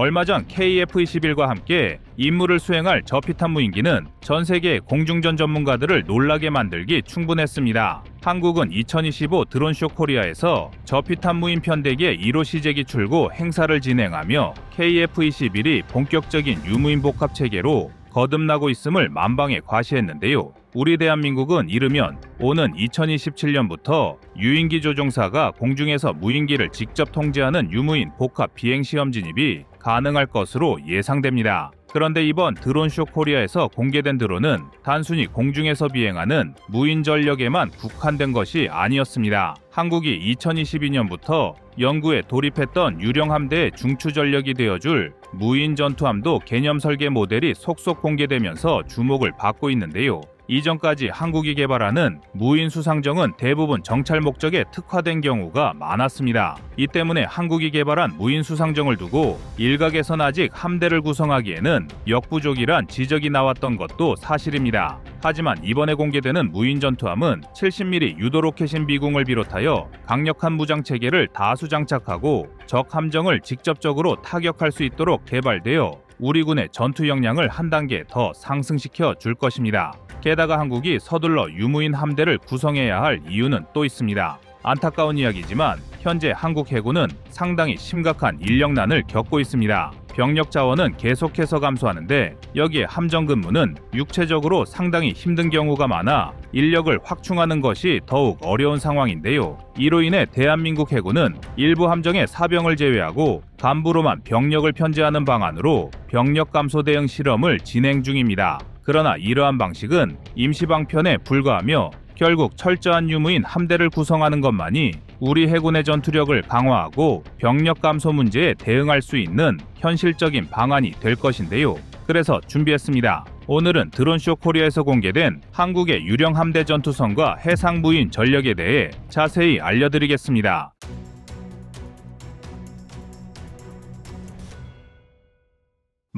얼마 전 KF-21과 함께 임무를 수행할 저피탄 무인기는 전 세계 공중전 전문가들을 놀라게 만들기 충분했습니다. 한국은 2025 드론쇼 코리아에서 저피탄 무인 편대기의 1호 시제기 출고 행사를 진행하며 KF-21이 본격적인 유무인 복합 체계로 거듭나고 있음을 만방에 과시했는데요. 우리 대한민국은 이르면 오는 2027년부터 유인기 조종사가 공중에서 무인기를 직접 통제하는 유무인 복합 비행 시험 진입이 가능할 것으로 예상됩니다. 그런데 이번 드론쇼 코리아에서 공개된 드론은 단순히 공중에서 비행하는 무인 전력에만 국한된 것이 아니었습니다. 한국이 2022년부터 연구에 돌입했던 유령 함대의 중추 전력이 되어줄 무인 전투함도 개념 설계 모델이 속속 공개되면서 주목을 받고 있는데요. 이전까지 한국이 개발하는 무인 수상정은 대부분 정찰 목적에 특화된 경우가 많았습니다. 이 때문에 한국이 개발한 무인 수상정을 두고 일각에선 아직 함대를 구성하기에는 역부족이란 지적이 나왔던 것도 사실입니다. 하지만 이번에 공개되는 무인 전투함은 70mm 유도 로켓인 비공을 비롯하여 강력한 무장 체계를 다수 장착하고 적 함정을 직접적으로 타격할 수 있도록 개발되어 우리 군의 전투 역량을 한 단계 더 상승시켜 줄 것입니다. 게다가 한국이 서둘러 유무인 함대를 구성해야 할 이유는 또 있습니다. 안타까운 이야기지만 현재 한국 해군은 상당히 심각한 인력난을 겪고 있습니다. 병력 자원은 계속해서 감소하는데 여기에 함정 근무는 육체적으로 상당히 힘든 경우가 많아 인력을 확충하는 것이 더욱 어려운 상황인데요. 이로 인해 대한민국 해군은 일부 함정의 사병을 제외하고 간부로만 병력을 편제하는 방안으로 병력 감소 대응 실험을 진행 중입니다. 그러나 이러한 방식은 임시방편에 불과하며 결국 철저한 유무인 함대를 구성하는 것만이 우리 해군의 전투력을 강화하고 병력 감소 문제에 대응할 수 있는 현실적인 방안이 될 것인데요. 그래서 준비했습니다. 오늘은 드론쇼 코리아에서 공개된 한국의 유령 함대 전투선과 해상 무인 전력에 대해 자세히 알려드리겠습니다.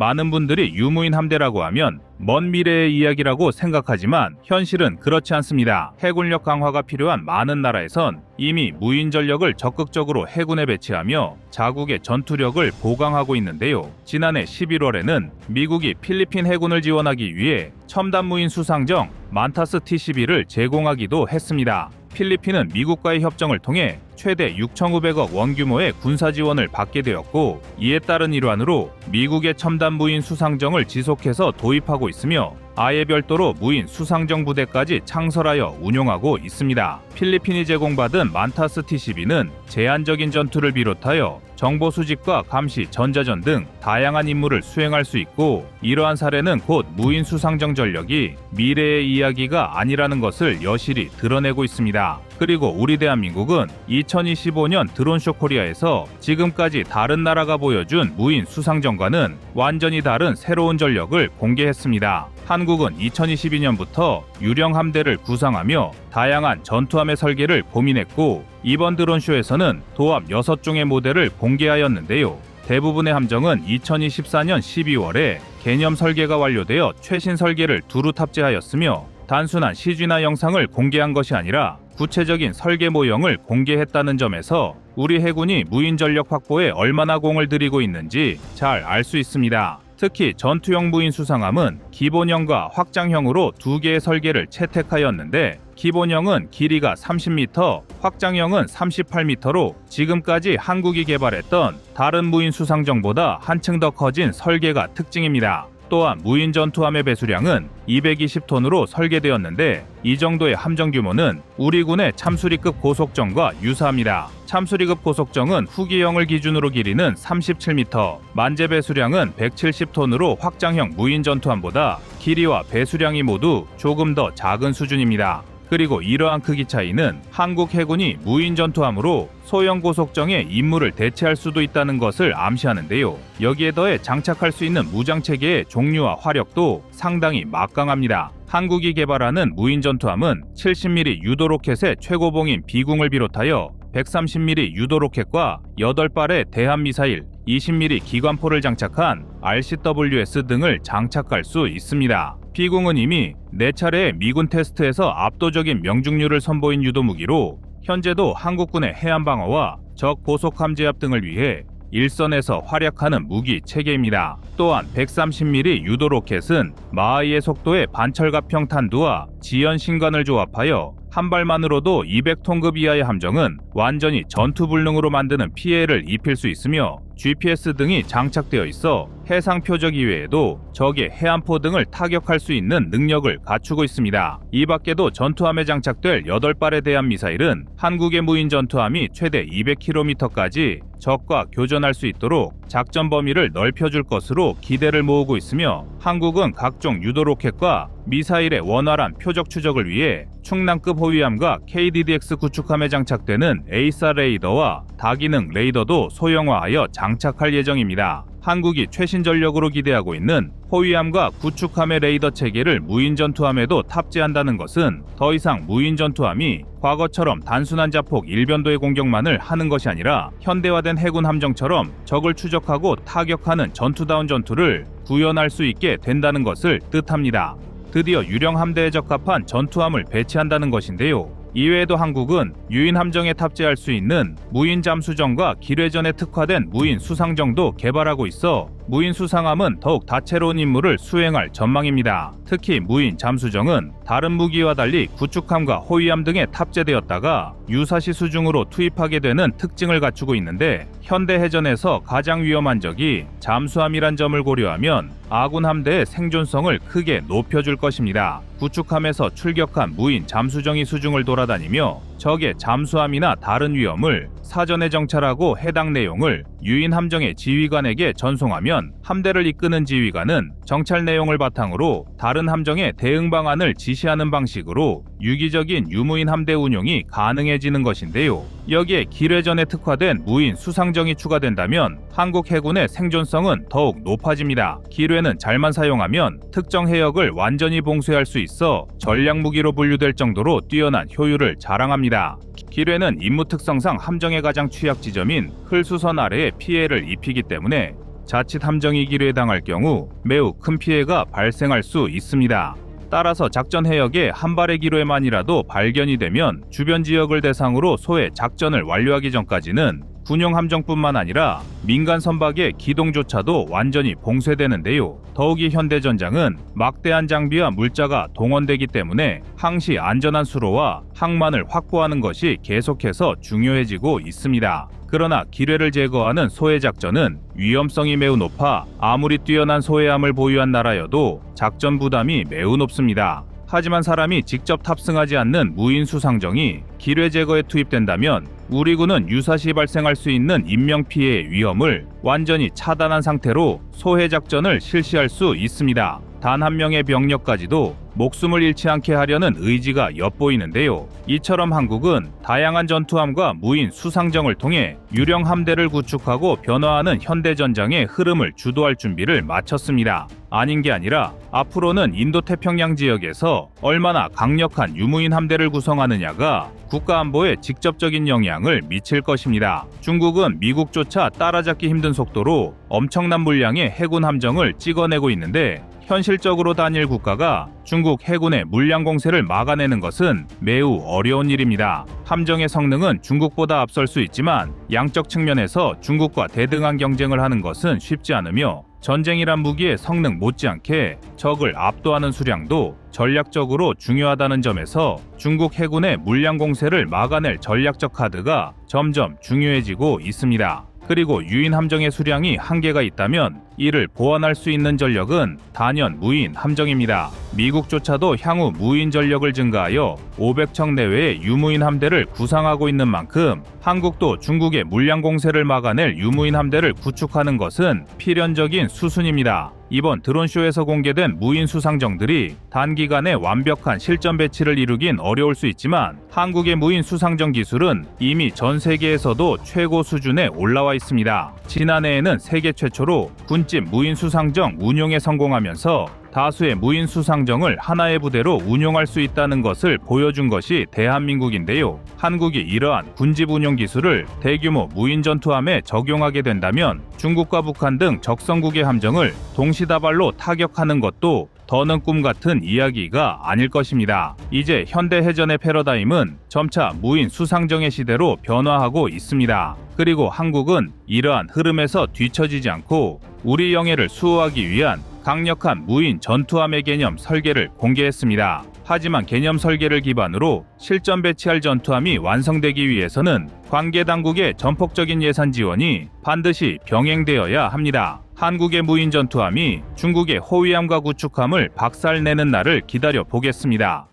많은 분들이 유무인 함대라고 하면 먼 미래의 이야기라고 생각하지만 현실은 그렇지 않습니다. 해군력 강화가 필요한 많은 나라에선 이미 무인 전력을 적극적으로 해군에 배치하며 자국의 전투력을 보강하고 있는데요. 지난해 11월에는 미국이 필리핀 해군을 지원하기 위해 첨단 무인 수상정 만타스 T-12를 제공하기도 했습니다. 필리핀은 미국과의 협정을 통해 최대 6,900억 원 규모의 군사 지원을 받게 되었고 이에 따른 일환으로 미국의 첨단 무인 수상정을 지속해서 도입하고 있으며 아예 별도로 무인 수상정 부대까지 창설하여 운용하고 있습니다. 필리핀이 제공받은 만타스 T-12는 제한적인 전투를 비롯하여 정보 수집과 감시, 전자전 등 다양한 임무를 수행할 수 있고 이러한 사례는 곧 무인 수상정 전력이 미래의 이야기가 아니라는 것을 여실히 드러내고 있습니다. 그리고 우리 대한민국은 2025년 드론쇼 코리아에서 지금까지 다른 나라가 보여준 무인 수상정과는 완전히 다른 새로운 전력을 공개했습니다. 한국은 2022년부터 유령 함대를 구상하며 다양한 전투함의 설계를 고민했고 이번 드론쇼에서는 도합 6종의 모델을 공개하였는데요. 대부분의 함정은 2024년 12월에 개념 설계가 완료되어 최신 설계를 두루 탑재하였으며 단순한 CG나 영상을 공개한 것이 아니라 구체적인 설계 모형을 공개했다는 점에서 우리 해군이 무인 전력 확보에 얼마나 공을 들이고 있는지 잘 알 수 있습니다. 특히 전투형 무인 수상함은 기본형과 확장형으로 두 개의 설계를 채택하였는데 기본형은 길이가 30m, 확장형은 38m로 지금까지 한국이 개발했던 다른 무인 수상정보다 한층 더 커진 설계가 특징입니다. 또한 무인 전투함의 배수량은 220톤으로 설계되었는데 이 정도의 함정 규모는 우리 군의 참수리급 고속정과 유사합니다. 참수리급 고속정은 후기형을 기준으로 길이는 37m, 만재 배수량은 170톤으로 확장형 무인 전투함보다 길이와 배수량이 모두 조금 더 작은 수준입니다. 그리고 이러한 크기 차이는 한국 해군이 무인 전투함으로 소형 고속정의 임무를 대체할 수도 있다는 것을 암시하는데요. 여기에 더해 장착할 수 있는 무장 체계의 종류와 화력도 상당히 막강합니다. 한국이 개발하는 무인 전투함은 70mm 유도 로켓의 최고봉인 비궁을 비롯하여 130mm 유도 로켓과 8발의 대함 미사일, 20mm 기관포를 장착한 RCWS 등을 장착할 수 있습니다. 비공은 이미 4차례의 미군 테스트에서 압도적인 명중률을 선보인 유도 무기로 현재도 한국군의 해안 방어와 적 고속 함제압 등을 위해 일선에서 활약하는 무기 체계입니다. 또한 130mm 유도 로켓은 마하이의 속도의 반철갑형 탄두와 지연 신관을 조합하여 한 발만으로도 200톤급 이하의 함정은 완전히 전투 불능으로 만드는 피해를 입힐 수 있으며 GPS 등이 장착되어 있어 해상 표적 이외에도 적의 해안포 등을 타격할 수 있는 능력을 갖추고 있습니다. 이 밖에도 전투함에 장착될 8발에 대한 미사일은 한국의 무인 전투함이 최대 200km까지 적과 교전할 수 있도록 작전 범위를 넓혀줄 것으로 기대를 모으고 있으며 한국은 각종 유도 로켓과 미사일의 원활한 표적 추적을 위해 충남급 호위함과 KDDX 구축함에 장착되는 에이사 레이더와 다기능 레이더도 소형화하여 장 착할 예정입니다. 한국이 최신 전력으로 기대하고 있는 호위함과 구축함의 레이더 체계를 무인 전투함에도 탑재한다는 것은 더 이상 무인 전투함이 과거처럼 단순한 자폭 일변도의 공격만을 하는 것이 아니라 현대화된 해군 함정처럼 적을 추적하고 타격하는 전투다운 전투를 구현할 수 있게 된다는 것을 뜻합니다. 드디어 유령 함대에 적합한 전투함을 배치한다는 것인데요. 이외에도 한국은 유인 함정에 탑재할 수 있는 무인 잠수정과 기뢰전에 특화된 무인 수상정도 개발하고 있어 무인 수상함은 더욱 다채로운 임무를 수행할 전망입니다. 특히 무인 잠수정은 다른 무기와 달리 구축함과 호위함 등에 탑재되었다가 유사시 수중으로 투입하게 되는 특징을 갖추고 있는데 현대 해전에서 가장 위험한 적이 잠수함이란 점을 고려하면 아군 함대의 생존성을 크게 높여줄 것입니다. 구축함에서 출격한 무인 잠수정이 수중을 돌아다니며 적의 잠수함이나 다른 위험을 사전에 정찰하고 해당 내용을 유인 함정의 지휘관에게 전송하면 함대를 이끄는 지휘관은 정찰 내용을 바탕으로 다른 함정의 대응 방안을 지시하는 방식으로 유기적인 유무인 함대 운용이 가능해지는 것인데요. 여기에 기뢰전에 특화된 무인 수상정이 추가된다면 한국 해군의 생존성은 더욱 높아집니다. 기뢰는 잘만 사용하면 특정 해역을 완전히 봉쇄할 수 있어 전략 무기로 분류될 정도로 뛰어난 효율을 자랑합니다. 기뢰는 임무 특성상 함정의 가장 취약 지점인 흘수선 아래에 피해를 입히기 때문에 자칫 함정이 기뢰에 당할 경우 매우 큰 피해가 발생할 수 있습니다. 따라서 작전 해역에 한 발의 기뢰만이라도 발견이 되면 주변 지역을 대상으로 소해 작전을 완료하기 전까지는 군용 함정뿐만 아니라 민간 선박의 기동조차도 완전히 봉쇄되는데요. 더욱이 현대전장은 막대한 장비와 물자가 동원되기 때문에 항시 안전한 수로와 항만을 확보하는 것이 계속해서 중요해지고 있습니다. 그러나 기뢰를 제거하는 소해 작전은 위험성이 매우 높아 아무리 뛰어난 소해함을 보유한 나라여도 작전 부담이 매우 높습니다. 하지만 사람이 직접 탑승하지 않는 무인 수상정이 기뢰 제거에 투입된다면 우리 군은 유사시 발생할 수 있는 인명 피해의 위험을 완전히 차단한 상태로 소해 작전을 실시할 수 있습니다. 단 한 명의 병력까지도 목숨을 잃지 않게 하려는 의지가 엿보이는데요. 이처럼 한국은 다양한 전투함과 무인 수상정을 통해 유령 함대를 구축하고 변화하는 현대 전장의 흐름을 주도할 준비를 마쳤습니다. 아닌 게 아니라 앞으로는 인도 태평양 지역에서 얼마나 강력한 유무인 함대를 구성하느냐가 국가 안보에 직접적인 영향을 미칠 것입니다. 중국은 미국조차 따라잡기 힘든 속도로 엄청난 물량의 해군 함정을 찍어내고 있는데 현실적으로 단일 국가가 중국 해군의 물량 공세를 막아내는 것은 매우 어려운 일입니다. 함정의 성능은 중국보다 앞설 수 있지만 양적 측면에서 중국과 대등한 경쟁을 하는 것은 쉽지 않으며 전쟁이란 무기의 성능 못지않게 적을 압도하는 수량도 전략적으로 중요하다는 점에서 중국 해군의 물량 공세를 막아낼 전략적 카드가 점점 중요해지고 있습니다. 그리고 유인 함정의 수량이 한계가 있다면 이를 보완할 수 있는 전력은 단연 무인 함정입니다. 미국조차도 향후 무인 전력을 증가하여 500척 내외의 유무인 함대를 구상하고 있는 만큼 한국도 중국의 물량 공세를 막아낼 유무인 함대를 구축하는 것은 필연적인 수순입니다. 이번 드론쇼에서 공개된 무인 수상정들이 단기간에 완벽한 실전 배치를 이루긴 어려울 수 있지만 한국의 무인 수상정 기술은 이미 전 세계에서도 최고 수준에 올라와 있습니다. 지난해에는 세계 최초로 군집 무인 수상정 운용에 성공하면서 다수의 무인 수상정을 하나의 부대로 운용할 수 있다는 것을 보여준 것이 대한민국인데요. 한국이 이러한 군집 운용 기술을 대규모 무인 전투함에 적용하게 된다면 중국과 북한 등 적성국의 함정을 동시다발로 타격하는 것도 더는 꿈 같은 이야기가 아닐 것입니다. 이제 현대 해전의 패러다임은 점차 무인 수상정의 시대로 변화하고 있습니다. 그리고 한국은 이러한 흐름에서 뒤처지지 않고 우리 영해를 수호하기 위한 강력한 무인 전투함의 개념 설계를 공개했습니다. 하지만 개념 설계를 기반으로 실전 배치할 전투함이 완성되기 위해서는 관계 당국의 전폭적인 예산 지원이 반드시 병행되어야 합니다. 한국의 무인 전투함이 중국의 호위함과 구축함을 박살내는 날을 기다려 보겠습니다.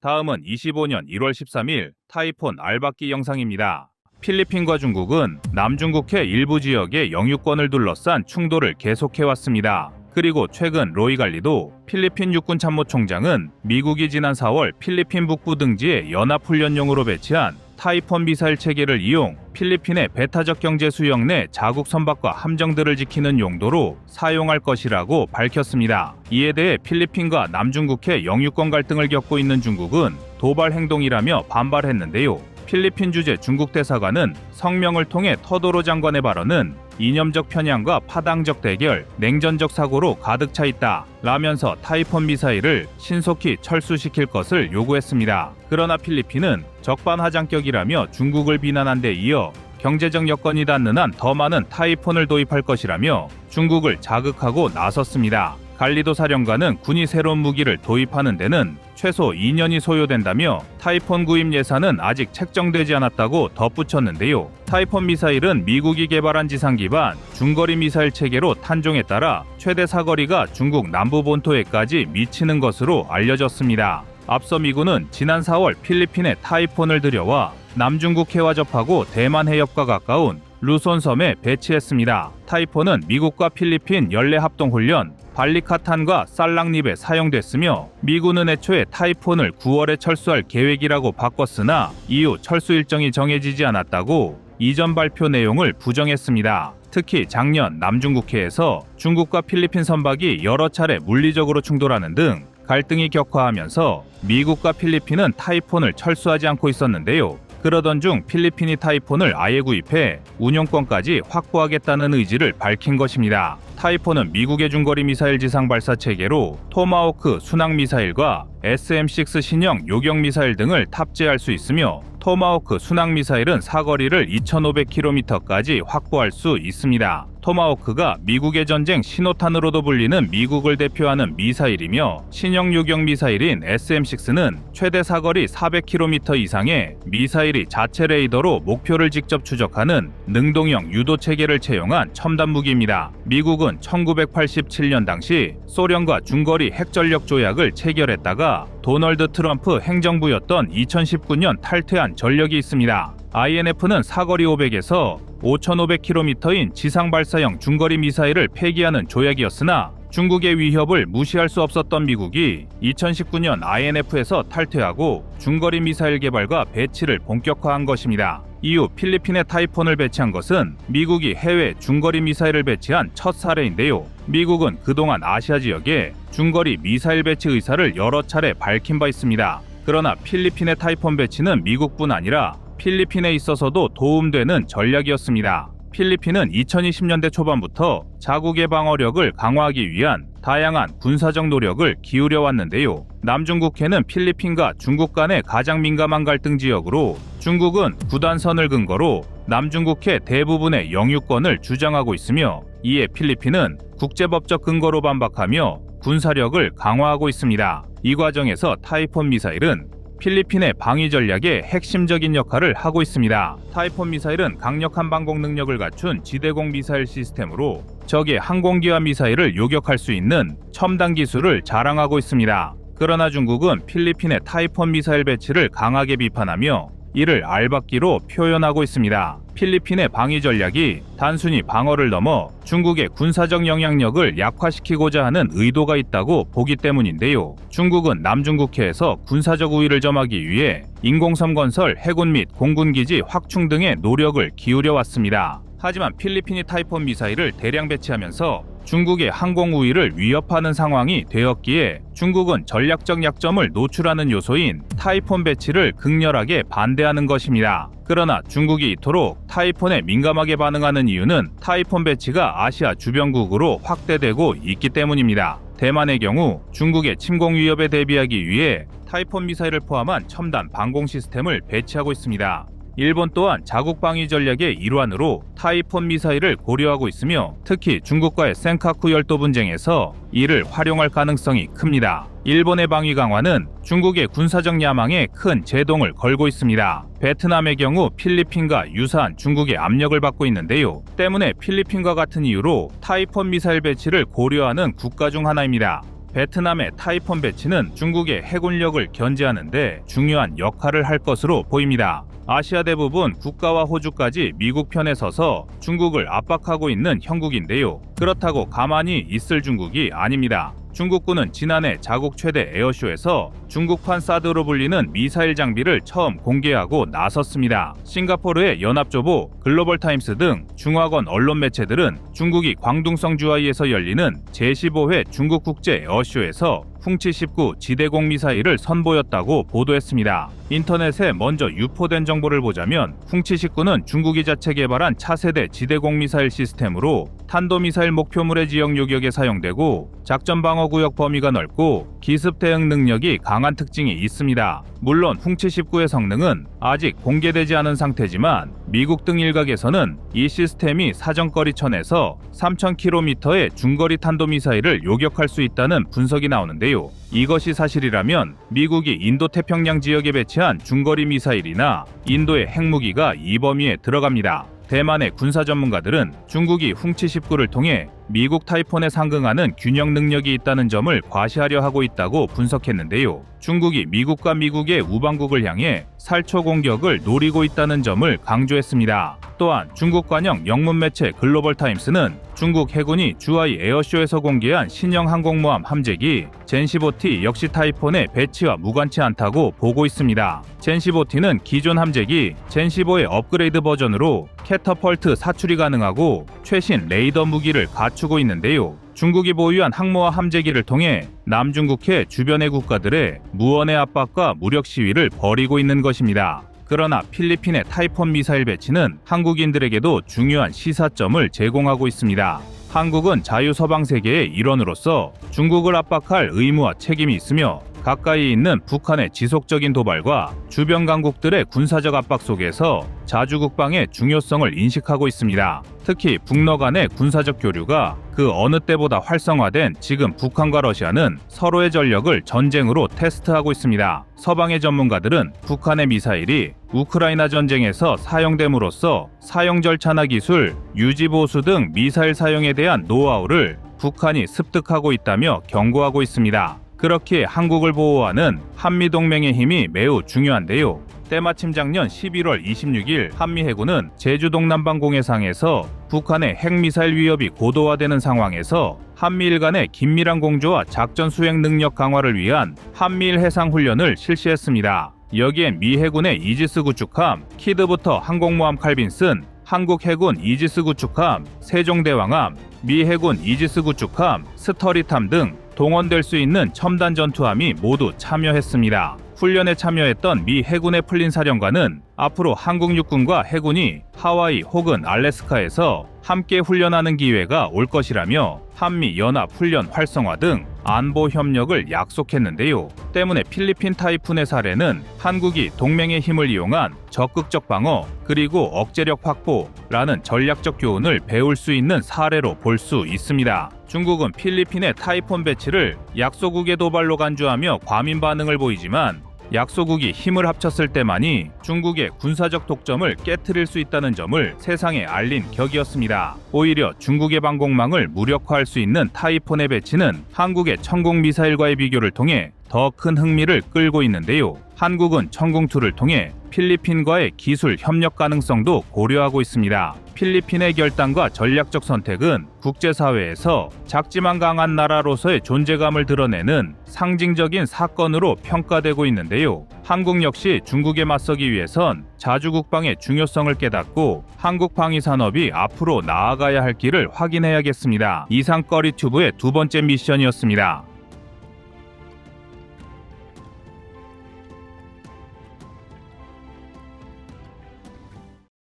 다음은 25년 1월 13일 타이폰 알박기 영상입니다. 필리핀과 중국은 남중국해 일부 지역의 영유권을 둘러싼 충돌을 계속해왔습니다. 그리고 최근 로이갈리도 필리핀 육군 참모총장은 미국이 지난 4월 필리핀 북부 등지에 연합훈련용으로 배치한 타이폰 미사일 체계를 이용 필리핀의 배타적 경제 수역 내 자국 선박과 함정들을 지키는 용도로 사용할 것이라고 밝혔습니다. 이에 대해 필리핀과 남중국해 영유권 갈등을 겪고 있는 중국은 도발 행동이라며 반발했는데요. 필리핀 주재 중국 대사관은 성명을 통해 터도로 장관의 발언은 이념적 편향과 파당적 대결, 냉전적 사고로 가득 차 있다. 라면서 타이폰 미사일을 신속히 철수시킬 것을 요구했습니다. 그러나 필리핀은 적반하장격이라며 중국을 비난한 데 이어 경제적 여건이 닿는 한 더 많은 타이폰을 도입할 것이라며 중국을 자극하고 나섰습니다. 갈리도 사령관은 군이 새로운 무기를 도입하는 데는 최소 2년이 소요된다며 타이폰 구입 예산은 아직 책정되지 않았다고 덧붙였는데요. 타이폰 미사일은 미국이 개발한 지상 기반 중거리 미사일 체계로 탄종에 따라 최대 사거리가 중국 남부 본토에까지 미치는 것으로 알려졌습니다. 앞서 미군은 지난 4월 필리핀에 타이폰을 들여와 남중국 해와 접하고 대만 해협과 가까운 루손 섬에 배치했습니다. 타이폰은 미국과 필리핀 연례 합동 훈련 발리카탄과 살랑립에 사용됐으며 미군은 애초에 타이폰을 9월에 철수할 계획이라고 바꿨으나 이후 철수 일정이 정해지지 않았다고 이전 발표 내용을 부정했습니다. 특히 작년 남중국해에서 중국과 필리핀 선박이 여러 차례 물리적으로 충돌하는 등 갈등이 격화하면서 미국과 필리핀은 타이폰을 철수하지 않고 있었는데요. 그러던 중 필리핀이 타이폰을 아예 구입해 운용권까지 확보하겠다는 의지를 밝힌 것입니다. 타이폰은 미국의 중거리 미사일 지상 발사 체계로 토마호크 순항 미사일과 SM-6 신형 요격 미사일 등을 탑재할 수 있으며 토마호크 순항 미사일은 사거리를 2,500km까지 확보할 수 있습니다. 토마호크가 미국의 전쟁 신호탄으로도 불리는 미국을 대표하는 미사일이며 신형 요격 미사일인 SM-6는 최대 사거리 400km 이상의 미사일이 자체 레이더로 목표를 직접 추적하는 능동형 유도 체계를 채용한 첨단 무기입니다. 미국은 1987년 당시 소련과 중거리 핵전력 조약을 체결했다가 도널드 트럼프 행정부였던 2019년 탈퇴한 전력이 있습니다. INF는 사거리 500에서 5,500km인 지상 발사형 중거리 미사일을 폐기하는 조약이었으나 중국의 위협을 무시할 수 없었던 미국이 2019년 INF에서 탈퇴하고 중거리 미사일 개발과 배치를 본격화한 것입니다. 이후 필리핀에 타이폰을 배치한 것은 미국이 해외 중거리 미사일을 배치한 첫 사례인데요. 미국은 그동안 아시아 지역에 중거리 미사일 배치 의사를 여러 차례 밝힌 바 있습니다. 그러나 필리핀의 타이폰 배치는 미국뿐 아니라 필리핀에 있어서도 도움되는 전략이었습니다. 필리핀은 2020년대 초반부터 자국의 방어력을 강화하기 위한 다양한 군사적 노력을 기울여 왔는데요. 남중국해는 필리핀과 중국 간의 가장 민감한 갈등 지역으로 중국은 구단선을 근거로 남중국해 대부분의 영유권을 주장하고 있으며 이에 필리핀은 국제법적 근거로 반박하며 군사력을 강화하고 있습니다. 이 과정에서 타이폰 미사일은 필리핀의 방위 전략에 핵심적인 역할을 하고 있습니다. 타이폰 미사일은 강력한 방공 능력을 갖춘 지대공 미사일 시스템으로 적의 항공기와 미사일을 요격할 수 있는 첨단 기술을 자랑하고 있습니다. 그러나 중국은 필리핀의 타이폰 미사일 배치를 강하게 비판하며 이를 알박기로 표현하고 있습니다. 필리핀의 방위 전략이 단순히 방어를 넘어 중국의 군사적 영향력을 약화시키고자 하는 의도가 있다고 보기 때문인데요. 중국은 남중국해에서 군사적 우위를 점하기 위해 인공섬 건설, 해군 및 공군기지 확충 등의 노력을 기울여 왔습니다. 하지만 필리핀이 타이폰 미사일을 대량 배치하면서 중국의 항공 우위를 위협하는 상황이 되었기에 중국은 전략적 약점을 노출하는 요소인 타이폰 배치를 극렬하게 반대하는 것입니다. 그러나 중국이 이토록 타이폰에 민감하게 반응하는 이유는 타이폰 배치가 아시아 주변국으로 확대되고 있기 때문입니다. 대만의 경우 중국의 침공 위협에 대비하기 위해 타이폰 미사일을 포함한 첨단 방공 시스템을 배치하고 있습니다. 일본 또한 자국 방위 전략의 일환으로 타이폰 미사일을 고려하고 있으며 특히 중국과의 센카쿠 열도 분쟁에서 이를 활용할 가능성이 큽니다. 일본의 방위 강화는 중국의 군사적 야망에 큰 제동을 걸고 있습니다. 베트남의 경우 필리핀과 유사한 중국의 압력을 받고 있는데요. 때문에 필리핀과 같은 이유로 타이폰 미사일 배치를 고려하는 국가 중 하나입니다. 베트남의 타이폰 배치는 중국의 해군력을 견제하는데 중요한 역할을 할 것으로 보입니다. 아시아 대부분 국가와 호주까지 미국 편에 서서 중국을 압박하고 있는 형국인데요. 그렇다고 가만히 있을 중국이 아닙니다. 중국군은 지난해 자국 최대 에어쇼에서 중국판 사드로 불리는 미사일 장비를 처음 공개하고 나섰습니다. 싱가포르의 연합조보, 글로벌 타임스 등 중화권 언론 매체들은 중국이 광둥성 주하이에서 열리는 제15회 중국 국제 에어쇼에서 풍치 19 지대공 미사일을 선보였다고 보도했습니다. 인터넷에 먼저 유포된 정보를 보자면 풍치 19는 중국이 자체 개발한 차세대 지대공 미사일 시스템으로 탄도미사일 목표물의 지역 요격에 사용되고 작전 방어 구역 범위가 넓고 기습 대응 능력이 강한 특징이 있습니다. 물론 풍치 19의 성능은 아직 공개되지 않은 상태지만 미국 등 일각에서는 이 시스템이 사정거리 천에서 3,000km의 중거리 탄도미사일을 요격할 수 있다는 분석이 나오는데요. 이것이 사실이라면 미국이 인도 태평양 지역에 배치한 중거리 미사일이나 인도의 핵무기가 이 범위에 들어갑니다. 대만의 군사 전문가들은 중국이 훔치 19를 통해 미국 타이폰에 상응하는 균형 능력이 있다는 점을 과시하려 하고 있다고 분석했는데요. 중국이 미국과 미국의 우방국을 향해 살초 공격을 노리고 있다는 점을 강조했습니다. 또한 중국 관영 영문 매체 글로벌 타임스는 중국 해군이 주하이 에어쇼에서 공개한 신형 항공모함 함재기 젠15T 역시 타이폰의 배치와 무관치 않다고 보고 있습니다. 젠15T는 기존 함재기 젠15의 업그레이드 버전으로 캐터펄트 사출이 가능하고 최신 레이더 무기를 갖추고 있는데요. 중국이 보유한 항모와 함재기를 통해 남중국해 주변의 국가들의 무언의 압박과 무력 시위를 벌이고 있는 것입니다. 그러나 필리핀의 타이폰 미사일 배치는 한국인들에게도 중요한 시사점을 제공하고 있습니다. 한국은 자유 서방 세계의 일원으로서 중국을 압박할 의무와 책임이 있으며 가까이 있는 북한의 지속적인 도발과 주변 강국들의 군사적 압박 속에서 자주 국방의 중요성을 인식하고 있습니다. 특히 북러 간의 군사적 교류가 그 어느 때보다 활성화된 지금 북한과 러시아는 서로의 전력을 전쟁으로 테스트하고 있습니다. 서방의 전문가들은 북한의 미사일이 우크라이나 전쟁에서 사용됨으로써 사용 절차나 기술, 유지 보수 등 미사일 사용에 대한 노하우를 북한이 습득하고 있다며 경고하고 있습니다. 그렇기에 한국을 보호하는 한미 동맹의 힘이 매우 중요한데요. 때마침 작년 11월 26일 한미 해군은 제주 동남방 공해상에서 북한의 핵미사일 위협이 고도화되는 상황에서 한미일 간의 긴밀한 공조와 작전 수행 능력 강화를 위한 한미일 해상 훈련을 실시했습니다. 여기엔 미 해군의 이지스 구축함, 키드부터 항공모함 칼빈슨, 한국 해군 이지스 구축함, 세종대왕함, 미 해군 이지스 구축함, 스터리탐 등 동원될 수 있는 첨단 전투함이 모두 참여했습니다. 훈련에 참여했던 미 해군의 풀린 사령관은 앞으로 한국 육군과 해군이 하와이 혹은 알래스카에서 함께 훈련하는 기회가 올 것이라며 한미 연합 훈련 활성화 등 안보 협력을 약속했는데요. 때문에 필리핀 타이푼의 사례는 한국이 동맹의 힘을 이용한 적극적 방어 그리고 억제력 확보라는 전략적 교훈을 배울 수 있는 사례로 볼 수 있습니다. 중국은 필리핀의 타이폰 배치를 약소국의 도발로 간주하며 과민 반응을 보이지만 약소국이 힘을 합쳤을 때만이 중국의 군사적 독점을 깨뜨릴 수 있다는 점을 세상에 알린 격이었습니다. 오히려 중국의 방공망을 무력화할 수 있는 타이폰의 배치는 한국의 천공 미사일과의 비교를 통해 더 큰 흥미를 끌고 있는데요. 한국은 천궁2를 통해 필리핀과의 기술 협력 가능성도 고려하고 있습니다. 필리핀의 결단과 전략적 선택은 국제사회에서 작지만 강한 나라로서의 존재감을 드러내는 상징적인 사건으로 평가되고 있는데요. 한국 역시 중국에 맞서기 위해선 자주 국방의 중요성을 깨닫고 한국 방위 산업이 앞으로 나아가야 할 길을 확인해야겠습니다. 이상 꺼리 튜브의 두 번째 미션이었습니다.